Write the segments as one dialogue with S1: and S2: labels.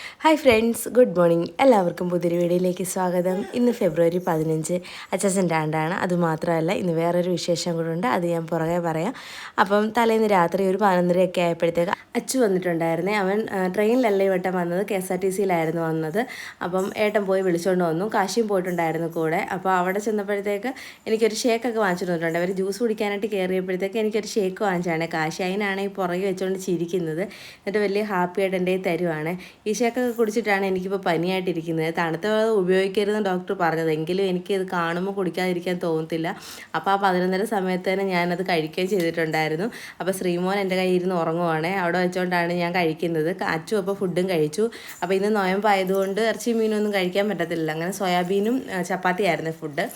S1: Hi friends good morning എല്ലാവർക്കും പുതിയൊരു വീഡിയോയിലേക്ക് സ്വാഗതം. ഇന്ന് ഫെബ്രുവരി പതിനഞ്ച്. അച്ഛന്റെ ആണ്ടാണ് അതുമാത്രമല്ല ഇന്ന് വേറൊരു വിശേഷം കൂടെ ഉണ്ട്. അത് ഞാൻ പുറകെ പറയാം. അപ്പം തലേന്ന് രാത്രി ഒരു പതിനൊന്നരയൊക്കെ ആയപ്പോഴത്തേക്ക് അച്ചു വന്നിട്ടുണ്ടായിരുന്നേ. അവൻ ട്രെയിനിലല്ല ഇവട്ടം വട്ടം വന്നത്. കെ എസ് ആർ ടി സിയിലായിരുന്നു വന്നത്. അപ്പം ഏട്ടൻ പോയി വിളിച്ചുകൊണ്ട് വന്നു. കാശിയും പോയിട്ടുണ്ടായിരുന്നു കൂടെ. അപ്പോൾ അവിടെ ചെന്നപ്പോഴത്തേക്ക് എനിക്കൊരു ഷേക്കൊക്കെ വാങ്ങിച്ചു തന്നിട്ടുണ്ട്. അവർ ജ്യൂസ് കുടിക്കാനായിട്ട് കയറിയപ്പോഴത്തേക്ക് എനിക്കൊരു ഷേക്ക് വാങ്ങിച്ചാണ് കാശി. അതിനാണ് ഈ പുറകെ വെച്ചുകൊണ്ട് ചിരിക്കുന്നത്. എന്നിട്ട് വലിയ ഹാപ്പിയായിട്ട് എന്റെ തരുവാണ്. ഈ ഷേക്കൊക്കെ കുടിച്ചിട്ടാണ് എനിക്കിപ്പോൾ പനിയായിട്ടിരിക്കുന്നത്. തണുത്ത വെള്ളം ഉപയോഗിക്കരുതെന്ന് ഡോക്ടർ പറഞ്ഞത്. എങ്കിലും എനിക്ക് ഇത് കാണുമ്പോൾ കുടിക്കാതിരിക്കാൻ തോന്നത്തില്ല. അപ്പോൾ ആ പതിനൊന്നര സമയത്ത് തന്നെ ഞാനത് കഴിക്കുകയും ചെയ്തിട്ടുണ്ടായിരുന്നു. അപ്പോൾ ശ്രീമോൻ എന്റെ കയ്യിൽ ഇരുന്ന് ഉറങ്ങുവാണേ. അവിടെ വെച്ചുകൊണ്ടാണ് ഞാൻ കഴിക്കുന്നത്. അച്ചു അപ്പോൾ ഫുഡും കഴിച്ചു. അപ്പോൾ ഇന്ന് നോയമ്പായതുകൊണ്ട് ഇറച്ചി മീനൊന്നും കഴിക്കാൻ പറ്റത്തില്ല അങ്ങനെ സോയാബീനും ചപ്പാത്തിയായിരുന്നു ഫുഡ്.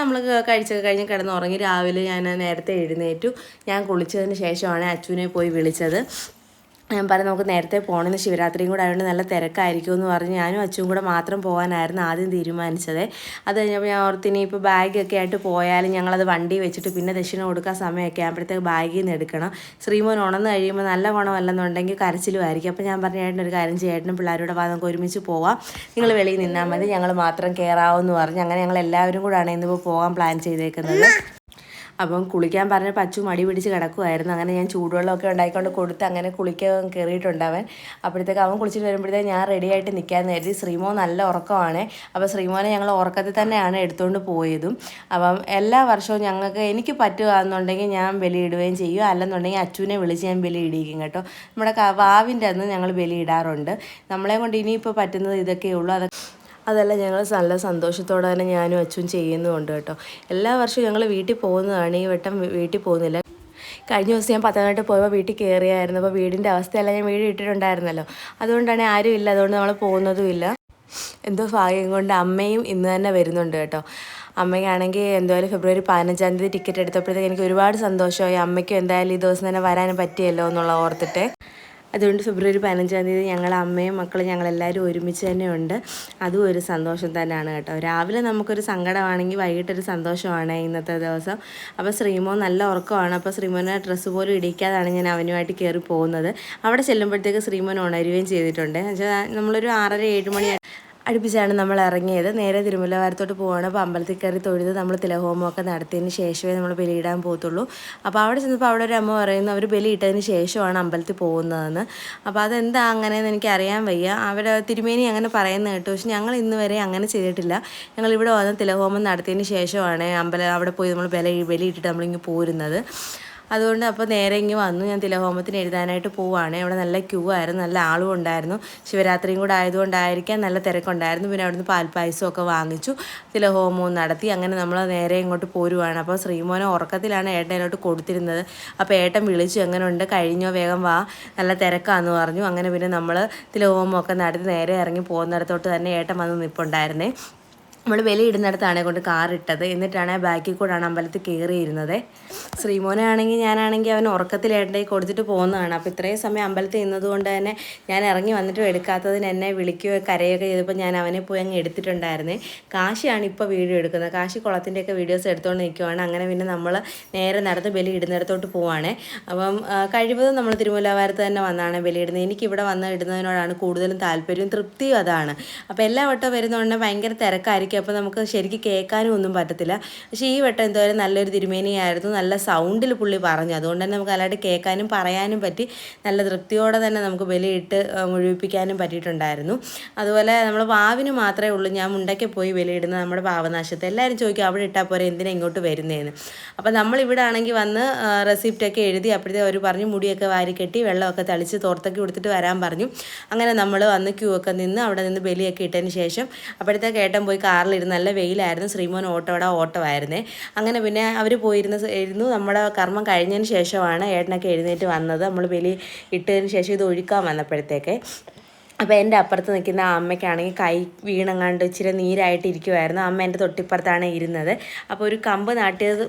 S1: നമ്മൾ കഴിച്ചൊക്കെ കഴിഞ്ഞ് കിടന്ന് ഉറങ്ങി രാവിലെ ഞാൻ നേരത്തെ എഴുന്നേറ്റു. ഞാൻ കുളിച്ചതിന് ശേഷമാണ് അച്ചുവിനെ പോയി വിളിച്ചത്. ഞാൻ പറഞ്ഞു നമുക്ക് നേരത്തെ പോകണമെന്ന് ശിവരാത്രിയും കൂടെ ആയതുകൊണ്ട് നല്ല തിരക്കായിരിക്കും എന്ന് പറഞ്ഞ് ഞാനും അച്ഛനും കൂടെ മാത്രം പോകാനായിരുന്നു ആദ്യം തീരുമാനിച്ചത്. അത് കഴിഞ്ഞപ്പോൾ ഞാൻ ഓർത്തിനി ഇപ്പോൾ ബാഗൊക്കെ ആയിട്ട് പോയാലും ഞങ്ങളത് വണ്ടി വെച്ചിട്ട് പിന്നെ ദക്ഷിണ കൊടുക്കാൻ സമയമൊക്കെ ആകുമ്പോഴത്തേക്ക് ബാഗിൽ നിന്ന് എടുക്കണം. ശ്രീമോൻ ഉണന്ന് കഴിയുമ്പോൾ നല്ല ഗുണമല്ലെന്നുണ്ടെങ്കിൽ കരച്ചിലും ആയിരിക്കും. അപ്പോൾ ഞാൻ പറഞ്ഞ ചേട്ടൻ ഒരു കാര്യം ചേട്ടനും പിള്ളേരോട് വാ നമുക്ക് ഒരുമിച്ച് പോവാം. നിങ്ങൾ വെളിയിൽ നിന്നാൽ മതി. ഞങ്ങൾ മാത്രം കയറാവുമെന്ന് പറഞ്ഞ് അങ്ങനെ ഞങ്ങൾ എല്ലാവരും കൂടെയാണ് ഇന്നിപ്പോൾ പോകാൻ പ്ലാൻ ചെയ്തേക്കുന്നത്. അപ്പം കുളിക്കാൻ പറഞ്ഞ പച്ചു മടി പിടിച്ച് കിടക്കുമായിരുന്നു അങ്ങനെ ഞാൻ ചൂടുവെള്ളമൊക്കെ ഉണ്ടായിക്കൊണ്ട് കൊടുത്ത് അങ്ങനെ കുളിക്കാൻ കയറിയിട്ടുണ്ട് അവൻ. അപ്പോഴത്തേക്ക് അവൻ കുളിച്ചിട്ട് വരുമ്പോഴത്തേക്ക് ഞാൻ റെഡി ആയിട്ട് നിൽക്കാമെന്ന് കരുതി ശ്രീമോ നല്ല ഉറക്കമാണ്. അപ്പോൾ ശ്രീമോനെ ഞങ്ങൾ ഉറക്കത്തിൽ തന്നെയാണ് എടുത്തുകൊണ്ട് പോയതും. അപ്പം എല്ലാ വർഷവും ഞങ്ങൾക്ക് എനിക്ക് പറ്റുകയെന്നുണ്ടെങ്കിൽ ഞാൻ ബലിയിടുകയും ചെയ്യും. അല്ലെന്നുണ്ടെങ്കിൽ അച്ചുവിനെ വിളിച്ച് ഞാൻ ബലിയിടിക്കും കേട്ടോ. നമ്മുടെ വാവിന്റെ അന്ന് ഞങ്ങൾ ബലിയിടാറുണ്ട്. നമ്മളെ കൊണ്ട് ഇനിയിപ്പോൾ പറ്റുന്നത് ഇതൊക്കെയുള്ളൂ അതൊക്കെ അതല്ല ഞങ്ങൾ നല്ല സന്തോഷത്തോടെ തന്നെ ഞാനും അച്ഛനും ചെയ്യുന്നുമുണ്ട് കേട്ടോ. എല്ലാ വർഷവും ഞങ്ങൾ വീട്ടിൽ പോകുന്നതാണ്. ഈ വട്ടം വീട്ടിൽ പോകുന്നില്ല. കഴിഞ്ഞ ദിവസം ഞാൻ പത്തനംതിട്ട പോയപ്പോൾ വീട്ടിൽ കയറിയായിരുന്നു അപ്പോൾ വീടിന്റെ അവസ്ഥയല്ല ഞാൻ വീട് ഇട്ടിട്ടുണ്ടായിരുന്നല്ലോ. അതുകൊണ്ടാണ് ആരും ഇല്ല. അതുകൊണ്ട് നമ്മൾ പോകുന്നതുമില്ല എന്തോ ഭാഗ്യം കൊണ്ട് അമ്മയും ഇന്ന് തന്നെ വരുന്നുണ്ട് കേട്ടോ. അമ്മയ്ക്കാണെങ്കിൽ എന്തായാലും ഫെബ്രുവരി പതിനഞ്ചാം തീയതി ടിക്കറ്റ് എടുത്തപ്പോഴത്തേക്ക് എനിക്ക് ഒരുപാട് സന്തോഷമായി. അമ്മയ്ക്കും എന്തായാലും ഈ ദിവസം തന്നെ വരാനും പറ്റിയല്ലോ എന്നുള്ള ഓർത്തിട്ട്. അതുകൊണ്ട് ഫെബ്രുവരി പതിനഞ്ചാം തീയതി ഞങ്ങൾ അമ്മയും മക്കളും ഞങ്ങളെല്ലാവരും ഒരുമിച്ച് തന്നെ ഉണ്ട് അതും ഒരു സന്തോഷം തന്നെയാണ് കേട്ടോ. രാവിലെ നമുക്കൊരു സങ്കടമാണെങ്കിൽ വൈകിട്ടൊരു സന്തോഷമാണ് ഇന്നത്തെ ദിവസം. അപ്പോൾ ശ്രീമോൻ നല്ല ഉറക്കമാണ്. അപ്പോൾ ശ്രീമോനെ ഡ്രസ്സ് പോലും ഇടിക്കാതാണ് ഞാൻ അവനുമായിട്ട് കയറി പോകുന്നത്. അവിടെ ചെല്ലുമ്പോഴത്തേക്ക് ശ്രീമോൻ ഉണരുകയും ചെയ്തിട്ടുണ്ട്. എന്നുവെച്ചാൽ നമ്മളൊരു ആറര ഏഴ് മണി അടുപ്പിച്ചാണ് നമ്മൾ ഇറങ്ങിയത് നേരെ തിരുമലവാരത്തോട്ട് പോവാണ്. അപ്പോൾ അമ്പലത്തിൽ കയറി തൊഴുത് നമ്മൾ തിലഹോമമൊക്കെ നടത്തിയതിന് ശേഷമേ നമ്മൾ ബലിയിടാൻ പോകത്തുള്ളൂ. അപ്പോൾ അവിടെ ചെന്നപ്പോൾ അവിടെ ഒരു അമ്മ പറയുന്നു അവർ ബലി ഇട്ടതിന് ശേഷമാണ് അമ്പലത്തിൽ പോകുന്നതെന്ന്. അപ്പോൾ അതെന്താ അങ്ങനെയെന്ന് എനിക്ക് അറിയാൻ വയ്യ. അവർ തിരുമേനി അങ്ങനെ പറയുന്ന കേട്ടു. പക്ഷെ ഞങ്ങൾ ഇന്ന് വരെ അങ്ങനെ ചെയ്തിട്ടില്ല. ഞങ്ങൾ ഇവിടെ വന്ന് തിലഹോമം നടത്തിയതിന് ശേഷമാണ് അമ്പലം അവിടെ പോയി നമ്മൾ ബലി ബലിയിട്ടിട്ട് നമ്മളിങ്ങ് പോരുന്നത്. അതുകൊണ്ട് അപ്പോൾ നേരെ ഇങ്ങ് വന്നു. ഞാൻ തിലഹോമത്തിന് എഴുതാനായിട്ട് പോവുകയാണ് അവിടെ നല്ല ക്യൂ ആയിരുന്നു. നല്ല ആളും ഉണ്ടായിരുന്നു. ശിവരാത്രിയും കൂടെ ആയതുകൊണ്ടായിരിക്കാം നല്ല തിരക്കുണ്ടായിരുന്നു. പിന്നെ അവിടുന്ന് പാൽപ്പായസമൊക്കെ വാങ്ങിച്ചു. തിലഹോമവും നടത്തി. അങ്ങനെ നമ്മൾ നേരെ ഇങ്ങോട്ട് പോരുവാണ്. അപ്പോൾ ശ്രീമോനെ ഉറക്കത്തിലാണ് ഏട്ടനോട്ട് കൊടുത്തിരുന്നത്. അപ്പോൾ ഏട്ടൻ വിളിച്ചു എങ്ങനെയുണ്ട് കഴിഞ്ഞോ? വേഗം വാ. നല്ല തിരക്കാന്ന് പറഞ്ഞു. അങ്ങനെ പിന്നെ നമ്മൾ തിലഹോമമൊക്കെ നടത്തി നേരെ ഇറങ്ങി പോകുന്നിടത്തോട്ട് തന്നെ ഏട്ടൻ വന്ന് നിൽപ്പുണ്ടായിരുന്നേ നമ്മൾ വിലയിടുന്നിടത്താണ് കൊണ്ട് കാർ ഇട്ടത് എന്നിട്ടാണ് ബാക്കിൽ കൂടാണ് അമ്പലത്തിൽ കയറിയിരുന്നത്. ശ്രീമോനെ ആണെങ്കിൽ ഞാനാണെങ്കിൽ അവൻ ഉറക്കത്തിലേട്ടേ കൊടുത്തിട്ട് പോകുന്നതാണ്. അപ്പോൾ ഇത്രയും സമയം അമ്പലത്തിൽ നിന്നതുകൊണ്ട് തന്നെ ഞാൻ ഇറങ്ങി വന്നിട്ടും എടുക്കാത്തതിന് എന്നെ വിളിക്കുകയോ കരയൊക്കെ ചെയ്തപ്പോൾ ഞാൻ അവനെ പോയി അങ്ങ് എടുത്തിട്ടുണ്ടായിരുന്നു. കാശിയാണ് ഇപ്പോൾ വീഡിയോ എടുക്കുന്നത്. കാശി കുളത്തിന്റെയൊക്കെ വീഡിയോസ് എടുത്തുകൊണ്ട് നിൽക്കുവാണ് അങ്ങനെ പിന്നെ നമ്മൾ നേരെ നടന്ന് ബലി ഇടുന്നിടത്തോട്ട് പോവാണ്. അപ്പം കഴിവതും നമ്മൾ തിരുമൂലവാരത്ത് തന്നെ വന്നാണ് ബലി ഇടുന്നത് എനിക്കിവിടെ വന്ന് ഇടുന്നതിനോടാണ് കൂടുതലും താല്പര്യവും തൃപ്തിയും അതാണ്. അപ്പോൾ എല്ലാ വട്ടവും വരുന്നതുകൊണ്ട് ഭയങ്കര തിരക്കായിരിക്കും. അപ്പോൾ നമുക്ക് ശരിക്കും കേൾക്കാനും ഒന്നും പറ്റത്തില്ല. പക്ഷേ ഈ വട്ടം എന്തായാലും നല്ലൊരു തിരുമേനിയായിരുന്നു. നല്ല സൗണ്ടിൽ പുള്ളി പറഞ്ഞു. അതുകൊണ്ട് തന്നെ നമുക്ക് നല്ലതായിട്ട് കേൾക്കാനും പറയാനും പറ്റി നല്ല തൃപ്തിയോടെ തന്നെ നമുക്ക് ബലിയിട്ട് മുഴുവിപ്പിക്കാനും പറ്റിയിട്ടുണ്ടായിരുന്നു. അതുപോലെ നമ്മൾ വാവിന് മാത്രമേ ഉള്ളൂ. ഞാൻ മുണ്ടയ്ക്ക് പോയി ബലിയിടുന്നത് നമ്മുടെ പാവനാശത്തെ. എല്ലാവരും ചോദിക്കും അവിടെ ഇട്ടാൽ പോരെ? എന്തിനാ ഇങ്ങോട്ട് വരുന്നതെന്ന് അപ്പോൾ നമ്മൾ ഇവിടെ ആണെങ്കിൽ വന്ന് റെസിപ്റ്റൊക്കെ എഴുതി അപ്പോഴത്തെ അവർ പറഞ്ഞു മുടിയൊക്കെ വാരി കെട്ടി വെള്ളമൊക്കെ തളിച്ച് തോർത്തൊക്കെ കൊടുത്തിട്ട് വരാൻ പറഞ്ഞു. അങ്ങനെ നമ്മൾ വന്ന് ക്യൂ ഒക്കെ നിന്ന് അവിടെ നിന്ന് ബലിയൊക്കെ ഇട്ടതിന് ശേഷം അപ്പോഴത്തേക്ക് ഏട്ടൻ പോയി കാറിലിരുന്ന് നല്ല വെയിലായിരുന്നു. ശ്രീമോൻ ഓട്ടോടെ ഓട്ടമായിരുന്നേ അങ്ങനെ പിന്നെ അവർ പോയിരുന്ന ഇരുന്നു. നമ്മുടെ കർമ്മം കഴിഞ്ഞതിന് ശേഷമാണ് ഏട്ടനൊക്കെ എഴുന്നേറ്റ് വന്നത്. നമ്മൾ ബലി ഇട്ടതിന് ശേഷം ഇത് ഒഴുക്കാൻ വന്നപ്പോഴത്തേക്ക്. അപ്പോൾ എന്റെ അപ്പുറത്ത് നിൽക്കുന്ന അമ്മയ്ക്കാണെങ്കിൽ കൈ വീണങ്ങാണ്ട് ഇച്ചിരി നീരായിട്ട് ഇരിക്കുമായിരുന്നു അമ്മ എന്റെ തൊട്ടിപ്പുറത്താണ് ഇരുന്നത്. അപ്പോൾ ഒരു കമ്പ് നാട്ടിയത്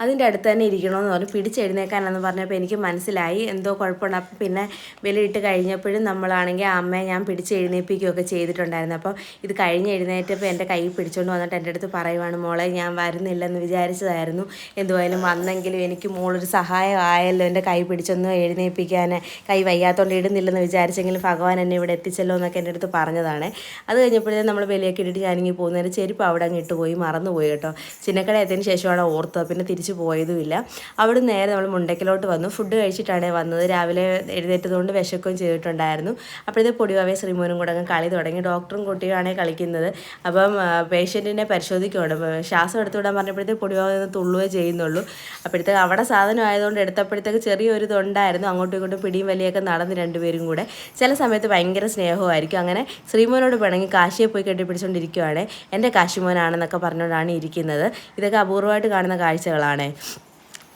S1: അതിന്റെ അടുത്ത് തന്നെ ഇരിക്കണമെന്ന് പറഞ്ഞു. പിടിച്ചെഴുന്നേക്കാനെന്ന് പറഞ്ഞപ്പോൾ എനിക്ക് മനസ്സിലായി. എന്തോ കുഴപ്പമുണ്ട്. അപ്പം പിന്നെ വിലയിട്ട് കഴിഞ്ഞപ്പോഴും നമ്മളാണെങ്കിൽ അമ്മയെ ഞാൻ പിടിച്ച് എഴുന്നേൽപ്പിക്കുകയൊക്കെ ചെയ്തിട്ടുണ്ടായിരുന്നു. അപ്പം ഇത് കഴിഞ്ഞ് എഴുന്നേറ്റപ്പോൾ എന്റെ കൈ പിടിച്ചുകൊണ്ട് വന്നിട്ട് എന്റെ അടുത്ത് പറയുവാണ് മോളെ ഞാൻ വരുന്നില്ലെന്ന് വിചാരിച്ചതായിരുന്നു. എന്തുവായാലും വന്നെങ്കിലും എനിക്ക് മോളൊരു സഹായമായല്ലോ എന്റെ കൈ പിടിച്ചൊന്ന് എഴുന്നേൽപ്പിക്കാൻ കൈ വയ്യാത്തോണ്ട് ഇടുന്നില്ലെന്ന് വിചാരിച്ചെങ്കിലും ഭഗവാൻ എന്നെ ഇവിടെ എത്തിച്ചല്ലോ എന്നൊക്കെ എന്റെ അടുത്ത് പറഞ്ഞതാണ്. അത് കഴിഞ്ഞപ്പോഴേ നമ്മൾ വിലയൊക്കെ ഇട്ടിട്ട് ഞാനിങ്ങനെ പോകുന്നതിന് ചെരുപ്പ് അവിടെ അങ്ങ് ഇട്ടുപോയി മറന്നുപോയി കേട്ടോ. ചിന്നക്കട എത്തിയതിന് ശേഷമാണ് ഓർത്തത്. പിന്നെ തിരിച്ചു പോയതുമില്ല. അവിടെ നേരെ നമ്മൾ മുണ്ടക്കിലോട്ട് വന്നു. ഫുഡ് കഴിച്ചിട്ടാണ് വന്നത്. രാവിലെ എഴുന്നേറ്റതുകൊണ്ട് വിശക്കുകയും ചെയ്തിട്ടുണ്ടായിരുന്നു. അപ്പോഴത്തെ പൊടിവാവേ ശ്രീമോനും കൂടെ അങ്ങ് കളി തുടങ്ങി. ഡോക്ടറും കുട്ടിയുമാണ് കളിക്കുന്നത്. അപ്പം പേഷ്യന്റിനെ പരിശോധിക്കുകയാണ് ശ്വാസം എടുത്തു വിടാൻ പറഞ്ഞപ്പോഴത്തേക്ക് പൊടിവാവ ഒന്ന് തുള്ളുകയേ ചെയ്യുന്നുള്ളൂ. അപ്പോഴത്തേക്ക് അവിടെ സാധനം ആയതുകൊണ്ട് എടുത്തപ്പോഴത്തേക്ക് ചെറിയൊരു ഇതുണ്ടായിരുന്നു. അങ്ങോട്ടും ഇങ്ങോട്ടും പിടിയും വലിയൊക്കെ നടന്ന് രണ്ടുപേരും കൂടെ. ചില സമയത്ത് ഭയങ്കര സ്നേഹമായിരിക്കും. അങ്ങനെ ശ്രീമോനോട് പിണങ്ങി കാശിയെ പോയി കെട്ടിപ്പിടിച്ചുകൊണ്ടിരിക്കുകയാണ് എന്റെ കാശിമോനാണെന്നൊക്കെ പറഞ്ഞുകൊണ്ടാണ് ഇരിക്കുന്നത്. ഇതൊക്കെ അപൂർവമായിട്ട് കാണുന്ന കാഴ്ചകളാണ്. ആണ്.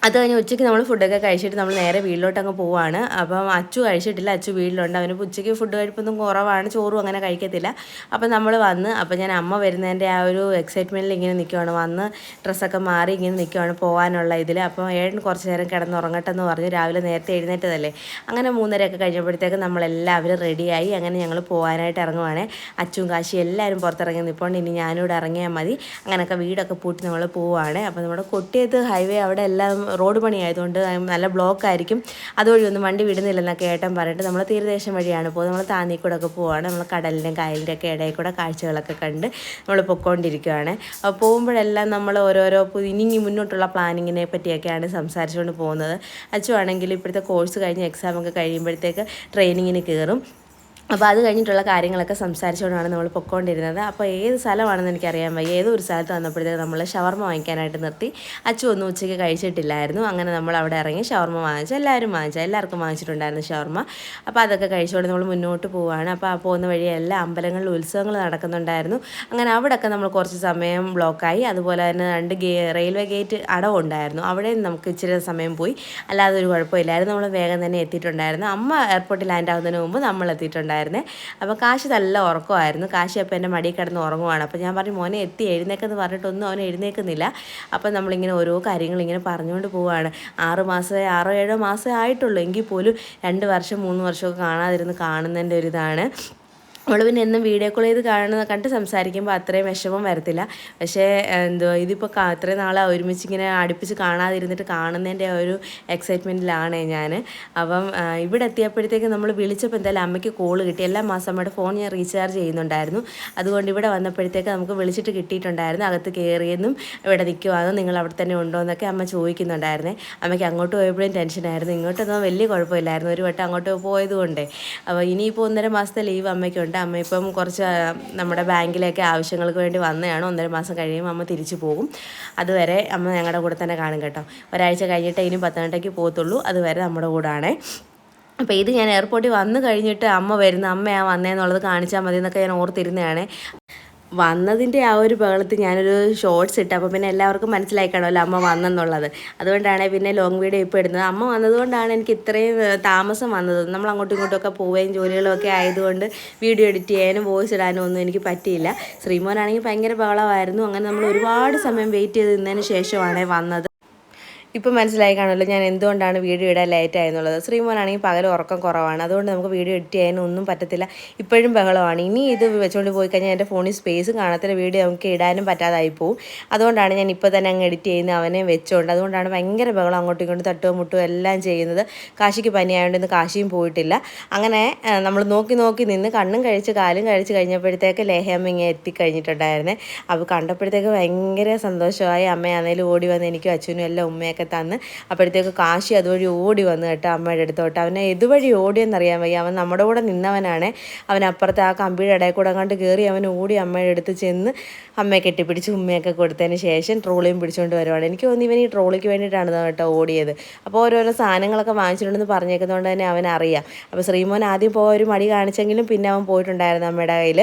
S1: അത് കഴിഞ്ഞ് ഉച്ചയ്ക്ക് നമ്മൾ ഫുഡൊക്കെ കഴിച്ചിട്ട് നമ്മൾ നേരെ വീട്ടിലോട്ട് അങ്ങ് പോവാണ്. അപ്പം അച്ചു കഴിച്ചിട്ടില്ല. അച്ചു വീട്ടിലുണ്ട്. അവന് ഉച്ചയ്ക്ക് ഫുഡ് കഴിപ്പൊന്നും കുറവാണ്. ചോറും അങ്ങനെ കഴിക്കത്തില്ല. അപ്പം നമ്മൾ വന്ന് അപ്പം ഞാൻ അമ്മ വരുന്നതിന്റെ ആ ഒരു എക്സൈറ്റ്മെന്റിൽ ഇങ്ങനെ നിൽക്കുവാണ് വന്ന് ഡ്രസ്സൊക്കെ മാറി ഇങ്ങനെ നിൽക്കുവാണ് പോകാനുള്ള ഇതിൽ അപ്പം ഏഴ് കുറച്ച് നേരം കിടന്നുറങ്ങട്ടെന്ന് പറഞ്ഞു. രാവിലെ നേരത്തെ എഴുന്നേറ്റതല്ലേ? അങ്ങനെ മൂന്നരയൊക്കെ കഴിഞ്ഞപ്പോഴത്തേക്ക് നമ്മളെല്ലാവരും റെഡിയായി അങ്ങനെ ഞങ്ങൾ പോകാനായിട്ട് ഇറങ്ങുവാണ്. അച്ചും കാശി എല്ലാവരും പുറത്തിറങ്ങി നിൽപ്പുണ്ട് ഇനി ഞാനിവിടെ ഇറങ്ങിയാൽ മതി. അങ്ങനെയൊക്കെ വീടൊക്കെ പൂട്ടി നമ്മൾ പോവുകയാണ് അപ്പോൾ നമ്മുടെ കൊട്ടിയത്ത് ഹൈവേ അവിടെ എല്ലാം റോഡ് പണി ആയതുകൊണ്ട് നല്ല ബ്ലോക്ക് ആയിരിക്കും. അതുവഴി ഒന്നും വണ്ടി വിടുന്നില്ലെന്നൊക്കെ ഏട്ടൻ പറഞ്ഞിട്ട് നമ്മൾ തീരദേശം വഴിയാണ് പോകുന്നത്. നമ്മൾ താന്നിക്കൂടെ ഒക്കെ പോവാണ്. നമ്മൾ കടലിന്റെയും കായലിന്റെ ഒക്കെ ഇടയിൽ കൂടെ കാഴ്ചകളൊക്കെ കണ്ട് നമ്മൾ പൊയ്ക്കൊണ്ടിരിക്കുകയാണ് അപ്പോൾ പോകുമ്പോഴെല്ലാം നമ്മൾ ഓരോരോ ഇനിങ്ങി ഇനി മുന്നോട്ടുള്ള പ്ലാനിങ്ങിനെ പറ്റിയൊക്കെയാണ് സംസാരിച്ചുകൊണ്ട് പോകുന്നത്. അച്ചു ആണെങ്കിൽ ഇപ്പോഴത്തെ കോഴ്സ് കഴിഞ്ഞ് എക്സാം ഒക്കെ കഴിയുമ്പോഴത്തേക്ക് ട്രെയിനിങ്ങിന് കയറും അപ്പോൾ അത് കഴിഞ്ഞിട്ടുള്ള കാര്യങ്ങളൊക്കെ സംസാരിച്ചുകൊണ്ടാണ് നമ്മൾ പൊയ്ക്കൊണ്ടിരുന്നത് അപ്പോൾ ഏത് സ്ഥലമാണെന്ന് എനിക്കറിയാൻ വയ്യ. ഏതോ ഒരു സ്ഥലത്ത് വന്നപ്പോഴത്തേക്ക് നമ്മൾ ഷവർമ വാങ്ങിക്കാനായിട്ട് നിർത്തി. അച്ചു ഒന്നും ഉച്ചയ്ക്ക് കഴിച്ചിട്ടില്ലായിരുന്നു. അങ്ങനെ നമ്മൾ അവിടെ ഇറങ്ങി ഷവർമ വാങ്ങിച്ചു. എല്ലാവരും വാങ്ങിച്ചു. എല്ലാവർക്കും വാങ്ങിച്ചിട്ടുണ്ടായിരുന്നു ഷവർമ. അപ്പോൾ അതൊക്കെ കഴിച്ചുകൊണ്ട് നമ്മൾ മുന്നോട്ട് പോവുകയാണ് അപ്പോൾ ആ പോകുന്ന വഴി എല്ലാ അമ്പലങ്ങളിലും ഉത്സവങ്ങൾ നടക്കുന്നുണ്ടായിരുന്നു. അങ്ങനെ അവിടെയൊക്കെ നമ്മൾ കുറച്ച് സമയം ബ്ലോക്കായി. അതുപോലെ തന്നെ രണ്ട് ഗേ റെയിൽവേ ഗേറ്റ് അടവുണ്ടായിരുന്നു അവിടെ നമുക്ക് ഇച്ചിരി സമയം പോയി. അല്ലാതെ ഒരു കുഴപ്പമില്ലായിരുന്നു. നമ്മൾ വേഗം തന്നെ എത്തിയിട്ടുണ്ടായിരുന്നു. അമ്മ എയർപോർട്ടിൽ ലാൻഡ് ആകുന്നതിന് മുമ്പ് നമ്മൾ എത്തിയിട്ടുണ്ടായിരുന്നേ. അപ്പോൾ കാശ് നല്ല ഉറക്കമായിരുന്നു. കാശി അപ്പോൾ എന്റെ മടിയിൽ കിടന്ന് ഉറങ്ങുവാണ്. അപ്പോൾ ഞാൻ പറഞ്ഞു മോനെ എത്തി എഴുന്നേക്കെന്ന് പറഞ്ഞിട്ടൊന്നും അവൻ എഴുന്നേക്കുന്നില്ല. അപ്പോൾ നമ്മളിങ്ങനെ ഓരോ കാര്യങ്ങൾ ഇങ്ങനെ പറഞ്ഞുകൊണ്ട് പോവുകയാണ് ആറ് മാസമേ ആറോ ഏഴോ മാസമേ ആയിട്ടുള്ളൂ എങ്കിൽ പോലും രണ്ട് വർഷം മൂന്ന് വർഷമൊക്കെ കാണാതിരുന്ന് കാണുന്നതിന്റെ ഒരു ഇതാണ്. നമ്മൾ പിന്നെ എന്നും വീഡിയോ കോൾ ചെയ്ത് കാണുന്ന കണ്ട് സംസാരിക്കുമ്പോൾ അത്രയും വിഷമം വരത്തില്ല. പക്ഷേ എന്തോ ഇതിപ്പോൾ അത്രയും നാളെ ഒരുമിച്ച് ഇങ്ങനെ അടുപ്പിച്ച് കാണാതിരുന്നിട്ട് കാണുന്നതിന്റെ ഒരു എക്സൈറ്റ്മെന്റിലാണ് ഞാൻ അപ്പം ഇവിടെ എത്തിയപ്പോഴത്തേക്ക് നമ്മൾ വിളിച്ചപ്പോൾ എന്തായാലും അമ്മയ്ക്ക് കോൾ കിട്ടി. എല്ലാ മാസം അമ്മയുടെ ഫോൺ ഞാൻ റീചാർജ് ചെയ്യുന്നുണ്ടായിരുന്നു. അതുകൊണ്ട് ഇവിടെ വന്നപ്പോഴത്തേക്ക് നമുക്ക് വിളിച്ചിട്ട് കിട്ടിയിട്ടുണ്ടായിരുന്നു. അകത്ത് കയറിയെന്നും ഇവിടെ നിൽക്കുവാന്നും നിങ്ങൾ അവിടെ തന്നെ ഉണ്ടോ എന്നൊക്കെ അമ്മ ചോദിക്കുന്നുണ്ടായിരുന്നേ. അമ്മയ്ക്ക് അങ്ങോട്ട് പോയപ്പോഴും ടെൻഷനായിരുന്നു ഇങ്ങോട്ടൊന്നും വലിയ കുഴപ്പമില്ലായിരുന്നു. ഒരു വട്ടം അങ്ങോട്ട് പോയതുകൊണ്ടേ. അപ്പോൾ ഇനിയിപ്പോൾ ഒന്നര മാസത്തെ ലീവ് അമ്മയ്ക്കുണ്ട്. അമ്മ ഇപ്പം കുറച്ച് നമ്മുടെ ബാങ്കിലേക്ക് ആവശ്യങ്ങൾക്ക് വേണ്ടി വന്നതാണ്. ഒന്നര മാസം കഴിയുമ്പോൾ അമ്മ തിരിച്ചു പോകും. അതുവരെ അമ്മ ഞങ്ങളുടെ കൂടെ തന്നെ കാണും കേട്ടോ. ഒരാഴ്ച കഴിഞ്ഞിട്ട് ഇനി പത്തനംതിട്ടയ്ക്ക് പോകത്തുള്ളൂ. അതുവരെ നമ്മുടെ കൂടാണേ. അപ്പോൾ ഇത് ഞാൻ എയർപോർട്ടിൽ വന്നു കഴിഞ്ഞിട്ട് അമ്മ വരുന്ന അമ്മയാണ് വന്നതെന്നുള്ളത് കാണിച്ചാൽ മതി എന്നൊക്കെ ഞാൻ ഓർത്തിരുന്നതാണ്. വന്നതിന്റെ ആ ഒരു ബഹളത്തിൽ ഞാനൊരു ഷോർട്സ് ഇട്ട്. അപ്പോൾ പിന്നെ എല്ലാവർക്കും മനസ്സിലായി കാണുമല്ലോ അമ്മ വന്നെന്നുള്ളത്. അതുകൊണ്ടാണ് പിന്നെ ലോങ് വീഡിയോ ഇപ്പോൾ ഇടുന്നത്. അമ്മ വന്നതുകൊണ്ടാണ് എനിക്ക് ഇത്രയും താമസം വന്നത്. നമ്മൾ അങ്ങോട്ടും ഇങ്ങോട്ടും ഒക്കെ പോവുകയും ജോലികളൊക്കെ ആയതുകൊണ്ട് വീഡിയോ എഡിറ്റ് ചെയ്യാനും വോയിസ് ഇടാനും ഒന്നും എനിക്ക് പറ്റിയില്ല. ശ്രീമോനാണെങ്കിൽ ഭയങ്കര ബഹളമായിരുന്നു. അങ്ങനെ നമ്മൾ ഒരുപാട് സമയം വെയിറ്റ് ചെയ്ത് നിന്നതിന് ശേഷമാണ് വന്നത്. ഇപ്പം മനസ്സിലായി കാണുമല്ലോ ഞാൻ എന്തുകൊണ്ടാണ് വീഡിയോ ഇടാൻ ലേറ്റ് ആയെന്നുള്ളത്. ശ്രീമോനാണെങ്കിൽ പകൽ ഉറക്കം കുറവാണ്. അതുകൊണ്ട് നമുക്ക് വീഡിയോ എഡിറ്റ് ചെയ്യാനും ഒന്നും പറ്റത്തില്ല. ഇപ്പോഴും ബഹളമാണ്. ഇനി ഇത് വെച്ചുകൊണ്ട് പോയി കഴിഞ്ഞാൽ എന്റെ ഫോണിൽ സ്പേസ് കാണത്തില്ല. വീഡിയോ നമുക്ക് ഇടാനും പറ്റാതായി പോകും അതുകൊണ്ടാണ് ഞാൻ ഇപ്പോൾ തന്നെ അങ്ങ് എഡിറ്റ് ചെയ്യുന്നത് അവനെ വെച്ചുകൊണ്ട് അതുകൊണ്ടാണ് ഭയങ്കര ബഹളം അങ്ങോട്ടും ഇങ്ങോട്ടും തട്ടും മുട്ടും എല്ലാം ചെയ്യുന്നത്. കാശിക്ക് പനിയായതുകൊണ്ട് ഇന്ന് കാശിയും പോയിട്ടില്ല. അങ്ങനെ നമ്മൾ നോക്കി നോക്കി നിന്ന് കണ്ണും കഴിച്ച് കാലും കഴിച്ച് കഴിഞ്ഞപ്പോഴത്തേക്ക് ലേഹയമ്മ ഇങ്ങനെ എത്തിക്കഴിഞ്ഞിട്ടുണ്ടായിരുന്നേ. അപ്പോൾ കണ്ടപ്പോഴത്തേക്ക് ഭയങ്കര സന്തോഷമായി. അമ്മയാണേലും ഓടി വന്ന് എനിക്കും അച്ഛനും എല്ലാം ഉമ്മയൊക്കെ തന്ന് അപ്പോഴത്തേക്ക് കാശി അതുവഴി ഓടി വന്ന് കേട്ടോ അമ്മയുടെ അടുത്തോട്ട്. അവനെ ഇതുവഴി ഓടിയെന്നറിയാൻ വയ്യ. അവൻ നമ്മുടെ കൂടെ നിന്നവനാണ്. അവൻ അപ്പുറത്തെ ആ കമ്പിയുടെ ഇടയിൽ കൂടെ കയറി അവൻ ഓടി അമ്മയുടെ അടുത്ത് ചെന്ന് അമ്മയെ കെട്ടിപ്പിടിച്ച് ഉമ്മയൊക്കെ കൊടുത്തതിന് ശേഷം ട്രോളിയും പിടിച്ചുകൊണ്ട് വരുവാണ്. എനിക്ക് തോന്നുന്നു ഇവൻ ഈ ട്രോളിക്ക് വേണ്ടിയിട്ടാണ് കേട്ടോ ഓടിയത്. അപ്പോൾ ഓരോരോ സാധനങ്ങളൊക്കെ വാങ്ങിച്ചിട്ടുണ്ടെന്ന് പറഞ്ഞേക്കുന്നതുകൊണ്ട് തന്നെ അവൻ അറിയാം അപ്പോൾ ശ്രീമോൻ ആദ്യം പോയ ഒരു മടി കാണിച്ചെങ്കിലും പിന്നെ അവൻ പോയിട്ടുണ്ടായിരുന്നു അമ്മയുടെ കയ്യിൽ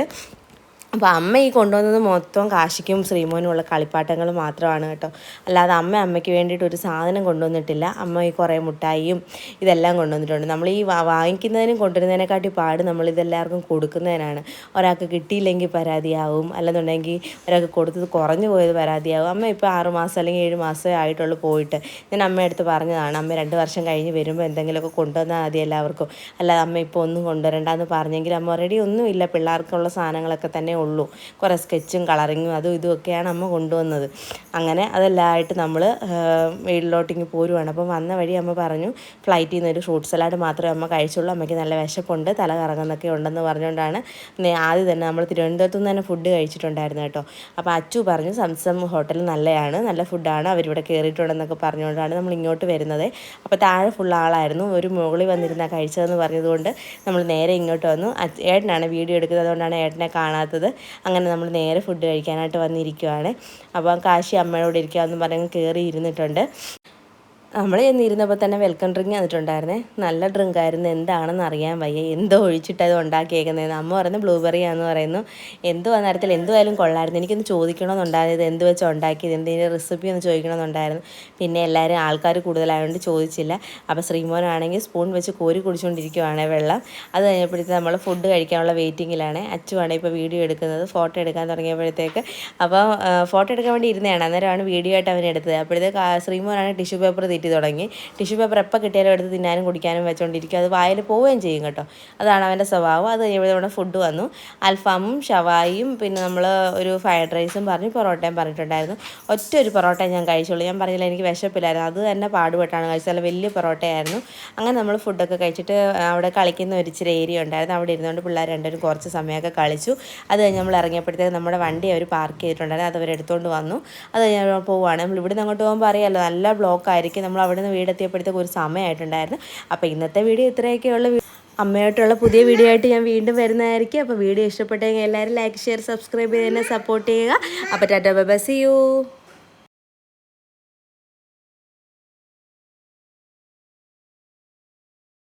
S1: അപ്പോൾ അമ്മ ഈ കൊണ്ടുവന്നത് മൊത്തം കാശിക്കും ശ്രീമോനും ഉള്ള കളിപ്പാട്ടങ്ങൾ മാത്രമാണ് കേട്ടോ. അല്ലാതെ അമ്മ അമ്മയ്ക്ക് വേണ്ടിയിട്ട് ഒരു സാധനം കൊണ്ടുവന്നിട്ടില്ല. അമ്മ ഈ കുറേ മുട്ടായിയും ഇതെല്ലാം കൊണ്ടുവന്നിട്ടുണ്ട്. നമ്മൾ ഈ വാങ്ങിക്കുന്നതിനും കൊണ്ടുവരുന്നതിനെക്കാട്ടി പാട് നമ്മൾ ഇതെല്ലാവർക്കും കൊടുക്കുന്നതിനാണ്. ഒരാൾക്ക് കിട്ടിയില്ലെങ്കിൽ പരാതിയാവും. അല്ലെന്നുണ്ടെങ്കിൽ ഒരാൾക്ക് കൊടുത്തത് കുറഞ്ഞു പോയത് പരാതിയാവും. അമ്മ ഇപ്പോൾ ആറ് മാസം അല്ലെങ്കിൽ ഏഴ് മാസമേ ആയിട്ടുള്ളൂ പോയിട്ട്. ഞാൻ അമ്മയടുത്ത് പറഞ്ഞതാണ് അമ്മ രണ്ട് വർഷം കഴിഞ്ഞ് വരുമ്പോൾ എന്തെങ്കിലുമൊക്കെ കൊണ്ടുവന്നാൽ മതി എല്ലാവർക്കും. അല്ലാതെ അമ്മ ഇപ്പോൾ ഒന്നും കൊണ്ടുവരണ്ടെന്ന് പറഞ്ഞെങ്കിൽ അമ്മ ഓൾറെഡി ഒന്നുമില്ല. പിള്ളേർക്കുള്ള സാധനങ്ങളൊക്കെ തന്നെ ഉള്ളൂ കുറേ സ്കെച്ചും കളറിങ്ങും അതും ഇതുമൊക്കെയാണ് അമ്മ കൊണ്ടുവന്നത്. അങ്ങനെ അതെല്ലാം ആയിട്ട് നമ്മൾ വീട്ടിലോട്ടിങ്ങ് പോരുവാണ്. അപ്പം വന്ന വഴി അമ്മ പറഞ്ഞു ഫ്ലൈറ്റിൽ നിന്ന് ഒരു ഫ്രൂട്ട് സലാഡ് മാത്രമേ അമ്മ കഴിച്ചുള്ളൂ. അമ്മയ്ക്ക് നല്ല വിശപ്പുണ്ട് തല കറങ്ങുന്നൊക്കെ ഉണ്ടെന്ന് പറഞ്ഞുകൊണ്ടാണ് ആദ്യം തന്നെ നമ്മൾ തിരുവനന്തപുരത്തു നിന്ന് തന്നെ ഫുഡ് കഴിച്ചിട്ടുണ്ടായിരുന്നു കേട്ടോ. അപ്പോൾ അച്ചു പറഞ്ഞു സംസം ഹോട്ടൽ നല്ലതാണ് നല്ല ഫുഡാണ്. അവരിവിടെ കയറിയിട്ടുണ്ടെന്നൊക്കെ പറഞ്ഞുകൊണ്ടാണ് നമ്മൾ ഇങ്ങോട്ട് വരുന്നത്. അപ്പോൾ താഴെ ഫുൾ ആളായിരുന്നു. ഒരു മുകളിൽ വന്നിരുന്ന കഴിച്ചതെന്ന് പറഞ്ഞതുകൊണ്ട് നമ്മൾ നേരെ ഇങ്ങോട്ട് വന്നു. ഏട്ടനാണ് വീഡിയോ എടുക്കുന്നത്. അതുകൊണ്ടാണ് ഏട്ടനെ കാണാത്തത്. അങ്ങനെ നമ്മൾ നേരെ ഫുഡ് കഴിക്കാനായിട്ട് വന്നിരിക്കുവാണ്. അപ്പം കാശി അമ്മയോട് ഇരിക്കുക എന്ന് പറഞ്ഞ് കയറി ഇരുന്നിട്ടുണ്ട് നമ്മൾ ചെന്നിരുന്നപ്പോൾ തന്നെ വെൽക്കം ഡ്രിങ്ക് തന്നിട്ടുണ്ടായിരുന്നേ നല്ല ഡ്രിങ്ക് ആയിരുന്നു. എന്താണെന്ന് അറിയാൻ വയ്യ. എന്തോ ഒഴിച്ചിട്ട് അത് ഉണ്ടാക്കിയേക്കുന്നതെന്ന് അമ്മ പറയുന്നത് ബ്ലൂബെറി ആണെന്ന് പറയുന്നു. എന്തോ ആ നേരത്തിൽ എന്തുമായാലും കൊള്ളായിരുന്നു. എനിക്കൊന്ന് ചോദിക്കണമെന്നുണ്ടായത് എന്ത് വെച്ച് ഉണ്ടാക്കിയത്? എന്തിന്റെ റെസിപ്പി ഒന്ന് ചോദിക്കണമെന്നുണ്ടായിരുന്നു. പിന്നെ എല്ലാവരും ആൾക്കാർ കൂടുതലായതുകൊണ്ട് ചോദിച്ചില്ല. അപ്പോൾ ശ്രീമോനാണെങ്കിൽ സ്പൂൺ വെച്ച് കോരി കുടിച്ചുകൊണ്ടിരിക്കുവാണ് വെള്ളം. അത് കഴിഞ്ഞപ്പോഴത്തേക്ക് നമ്മൾ ഫുഡ് കഴിക്കാനുള്ള വെയിറ്റിങ്ങിലാണ് അച്ചുവാണ് ഇപ്പോൾ വീഡിയോ എടുക്കുന്നത്. ഫോട്ടോ എടുക്കാൻ തുടങ്ങിയപ്പോഴത്തേക്ക്. അപ്പോൾ ഫോട്ടോ എടുക്കാൻ വേണ്ടി ഇരുന്നതാണ്. അന്നേരമാണ് വീഡിയോ ആയിട്ട് അവൻ എടുത്തത്. അപ്പോഴത്തേക്ക് ശ്രീമോനാണ് ടിഷ്യൂ പേപ്പർ തീറ്റി തുടങ്ങി. ടിഷ്യൂ പേപ്പർ എപ്പോൾ കിട്ടിയാലും എടുത്ത് തിന്നാനും കുടിക്കാനും വെച്ചുകൊണ്ടിരിക്കും അത് വായിൽ പോവുകയും ചെയ്യും കേട്ടോ. അതാണ് അവന്റെ സ്വഭാവം. അത് കഴിയുമ്പോൾ നമ്മുടെ ഫുഡ് വന്നു. അൽഫാമും ഷവായിയും പിന്നെ നമ്മൾ ഒരു ഫ്രൈഡ് റൈസും പറഞ്ഞു പൊറോട്ടയും പറഞ്ഞിട്ടുണ്ടായിരുന്നു. ഒറ്റ ഒരു പൊറോട്ട ഞാൻ കഴിച്ചുള്ളൂ. ഞാൻ പറഞ്ഞില്ല എനിക്ക് വിശപ്പില്ലായിരുന്നു. അത് തന്നെ പാടുപെട്ടാണ് കഴിച്ചത്. നല്ല വലിയ പൊറോട്ടയായിരുന്നു. അങ്ങനെ നമ്മൾ ഫുഡൊക്കെ കഴിച്ചിട്ട് അവിടെ കളിക്കുന്ന ഒരു ഇച്ചിരി ഏരിയ ഉണ്ടായിരുന്നു. അവിടെ ഇരുന്നുകൊണ്ട് പിള്ളേർ രണ്ടുപേരും കുറച്ച് സമയമൊക്കെ കളിച്ചു. അത് കഴിഞ്ഞ് നമ്മൾ ഇറങ്ങിയപ്പോഴത്തേക്ക് നമ്മുടെ വണ്ടി അവർ പാർക്ക് ചെയ്തിട്ടുണ്ടായിരുന്നു. അത് അവർ എടുത്തുകൊണ്ട് വന്നു. അത് കഴിഞ്ഞ് പോവുകയാണ് നമ്മൾ ഇവിടുന്ന് അങ്ങോട്ട് പോകുമ്പോൾ അറിയാമല്ലോ നല്ല ബ്ലോക്ക് ആയിരിക്കും. നമ്മൾ അവിടെ നിന്ന് വീടെത്തിയപ്പോഴത്തേക്ക് ഒരു സമയമായിട്ടുണ്ടായിരുന്നു. അപ്പോൾ ഇന്നത്തെ വീഡിയോ ഇത്രയൊക്കെയുള്ള. അമ്മയായിട്ടുള്ള പുതിയ വീഡിയോ ആയിട്ട് ഞാൻ വീണ്ടും വരുന്നതായിരിക്കും. അപ്പോൾ വീഡിയോ ഇഷ്ടപ്പെട്ടെങ്കിൽ എല്ലാവരും ലൈക്ക് ഷെയർ സബ്സ്ക്രൈബ് ചെയ്ത് തന്നെ സപ്പോർട്ട് ചെയ്യുക. അപ്പോൾ ടാറ്റ ബൈ സി യു